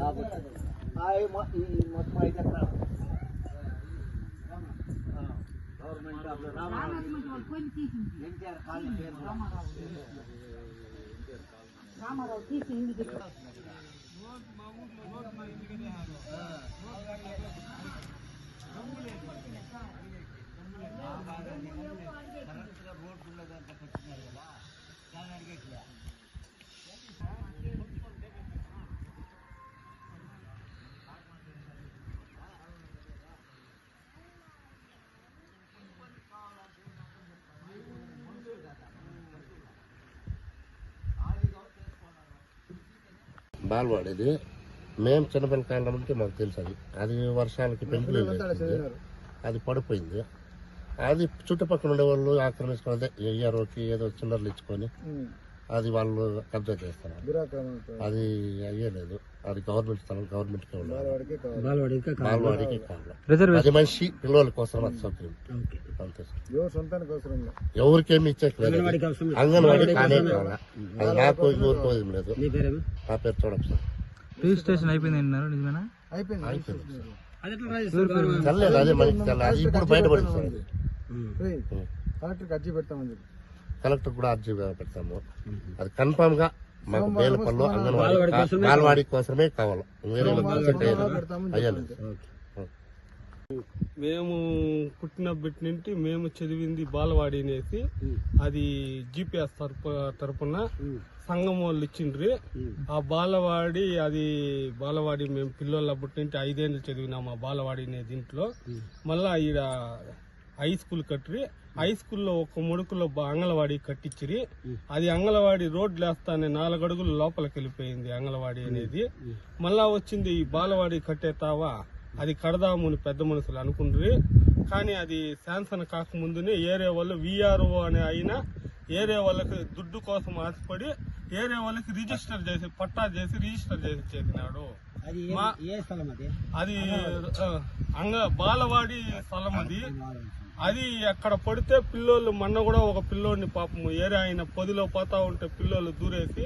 ఆ, ఈ మొ- ఈ మొత్తం ఐదు ఎకరాలు ఆ, గవర్నమెంట్ అప్పుడు రామారావు బాల్వాడేది. మేము చిన్నపిల్ల కాలం నుంచి మాకు తెలుసు అది. అది వర్షాలకి పెంపులు అది పడిపోయింది. అది చుట్టుపక్కల ఉండే వాళ్ళు ఆక్రమించుకుని అదే ఏఆర్ఓకి ఏదో చిల్లర్లు ఇచ్చుకొని. అది వాళ్ళు కబ్జా చేస్తారు అది అయ్యలేదు. అది గవర్నమెంట్ స్థలం గవర్నమెంట్కి ఉండాలి బాల్వాడికి కావాలి. అది మనిషి పిల్లల కోసం అది సౌకర్యం. అంతే సార్. ఎవరికేమి ఇచ్చేట్లేదు. అంగన్వాడి కానే కావాలా. అది నాకు ఎవరికో ఏం లేదు. నా పేరు చూడకు సార్. రిజిస్ట్రేషన్ అయిపోయింది అన్నారు నిజమేనా? అయిపోయింది. తెల్లలేదు అదే మనకి ఇప్పుడు బయటపడింది సార్. కలెక్టర్కి అర్జీ పెడతామని చెప్పి. కలెక్టర్ కూడా అర్జీ పెడతాము. అది కన్ఫామ్గా మాకు బేలపల్లి అంగన్వాడి బాలవాడి కోసమే కావాలి. వేరే. అయ్యలేదు మేము పుట్టినప్పటి నుండి మేము చదివింది బాలవాడి అనేసి అది జిపిఎస్ తరపు తరపున సంఘం వాళ్ళు ఇచ్చిండ్రి. ఆ బాలవాడి అది బాలవాడి మేము పిల్లలు అప్పటి నుండి ఐదేళ్ళు చదివినాం ఆ బాలవాడి అనే దీంట్లో మళ్ళా ఈడ హై స్కూల్ కట్టిరి. హై స్కూల్లో ఒక ముడుకులో అంగన్వాడి కట్టించిరి. అది అంగన్వాడి రోడ్లు వేస్తానే నాలుగు అడుగులు లోపలికి వెళ్ళిపోయింది అంగన్వాడి అనేది మళ్ళా వచ్చింది ఈ బాలవాడి కట్టేతావా? అది కడదాము అని పెద్ద మనుషులు అనుకుండ్రి. కానీ అది శాంక్షన్ కాకముందునే ఏరే వాళ్ళు విఆర్ఓ అనే అయినా ఏరే వాళ్ళకి దుడ్డు కోసం ఆశపడి ఏరే వాళ్ళకి రిజిస్టర్ చేసి పట్టా చేసి రిజిస్టర్ చేసి చేసినాడు అది అంగ బాలవాడి స్థలం అది. అది అక్కడ పడితే పిల్లోళ్ళు మొన్న కూడా ఒక పిల్లోడిని పాపం ఏరే ఆయన పొదిలో పోతా ఉంటే పిల్లోళ్ళు దూరేసి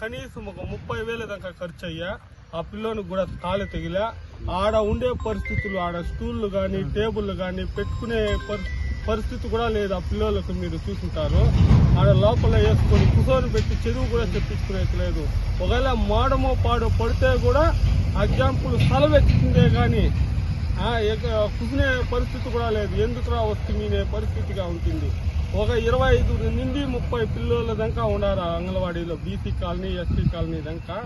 కనీసం ఒక ముప్పై వేల దాకా ఖర్చు అయ్యా ఆ పిల్లోనికి కూడా కాలు తెగిలా. ఆడ ఉండే పరిస్థితులు ఆడ స్టూళ్ళు కానీ టేబుల్ కానీ పెట్టుకునే పరి- పరిస్థితి కూడా లేదు ఆ పిల్లలకు మీరు చూసుంటారు. ఆడ లోపల వేసుకొని కుసోని పెట్టి చదువు కూడా చెప్పించుకునేది లేదు ఒకవేళ మాడమో పాడో పడితే కూడా ఎగ్జాంపుల్ సెలవు ఎక్కిందే కానీ ఆ, పరిస్థితి కూడా లేదు. ఎందుకురా వస్తుంది? పరిస్థితిగా ఉంటుంది. ఒక ఇరవై ఐదు నుండి ముప్పై పిల్లోళ్ళ దాకా ఉన్నారు అంగన్వాడీలో బీసీ కాలనీ ఎస్సీ కాలనీ దాకా.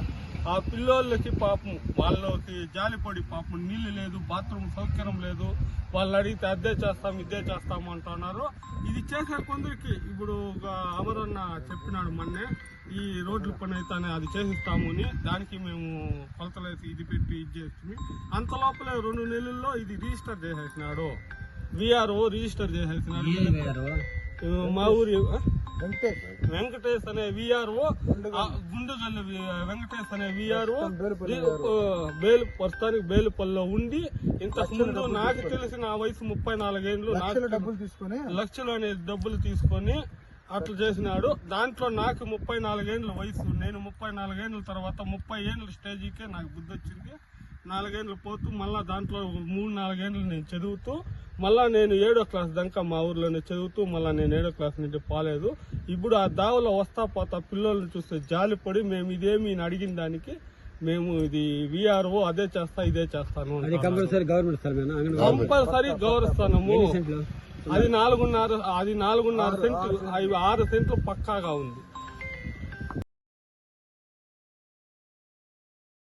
ఆ పిల్లోళ్ళకి పాపం వాళ్ళకి జాలిపడి పాపం నీళ్ళు లేదు బాత్రూమ్ సౌకర్యం లేదు. వాళ్ళు అడిగితే అదే చేస్తాం ఇదే చేస్తాం అంటున్నారు. ఇది చేసే కొందరికి. ఇప్పుడు ఒక అమరన్న చెప్పినాడు మొన్నే ఈ రోడ్ల పని అయితే అది చేసిస్తాము అని. దానికి మేము కొలతలు వేసి ఇది పెట్టి ఇది చేస్తుంది అంత లోపల రెండు నెలల్లో ఇది రిజిస్టర్ చేసేసినాడు. విఆర్ఓ రిజిస్టర్ చేసేసినాడు. మా ఊరి? వెంకటేష్. అనే విఆర్ఓ గుండుగల్లి వెంకటేష్ అనే విఆర్ఓ బేలు ప్రస్తుతానికి బేలుపల్లిలో ఉండి ఇంతకు ముందు నాకు తెలిసిన ఆ వయసు ముప్పై నాలుగేండ్లు డబ్బులు తీసుకొని. లక్షలు అనే డబ్బులు తీసుకొని అట్లా చేసినాడు. దాంట్లో నాకు ముప్పై నాలుగేండ్ల వయసు. నేను ముప్పై నాలుగేండ్ల తర్వాత ముప్పై ఏండ్ల స్టేజీకే నాకు బుద్ధి వచ్చింది. నాలుగేండ్లు పోతూ మళ్ళా దాంట్లో మూడు నాలుగేండ్లు నేను చదువుతూ మళ్ళా నేను ఏడో క్లాస్ దాకా మా ఊర్లోనే చదువుతూ మళ్ళా నేను ఏడో క్లాస్ నుండి పోలేదు. ఇప్పుడు ఆ దావలో వస్తా పోతా పిల్లల్ని చూస్తే జాలిపడి మేము ఇదేమి అడిగిన దానికి మేము ఇది విఆర్ఓ అదే చేస్తా ఇదే చేస్తాను కంపల్సరీ గౌరవిస్తాము అది నాలుగున్నర అది నాలుగున్నర సెంట్లు అవి ఆరు సెంట్లు పక్కాగా ఉంది.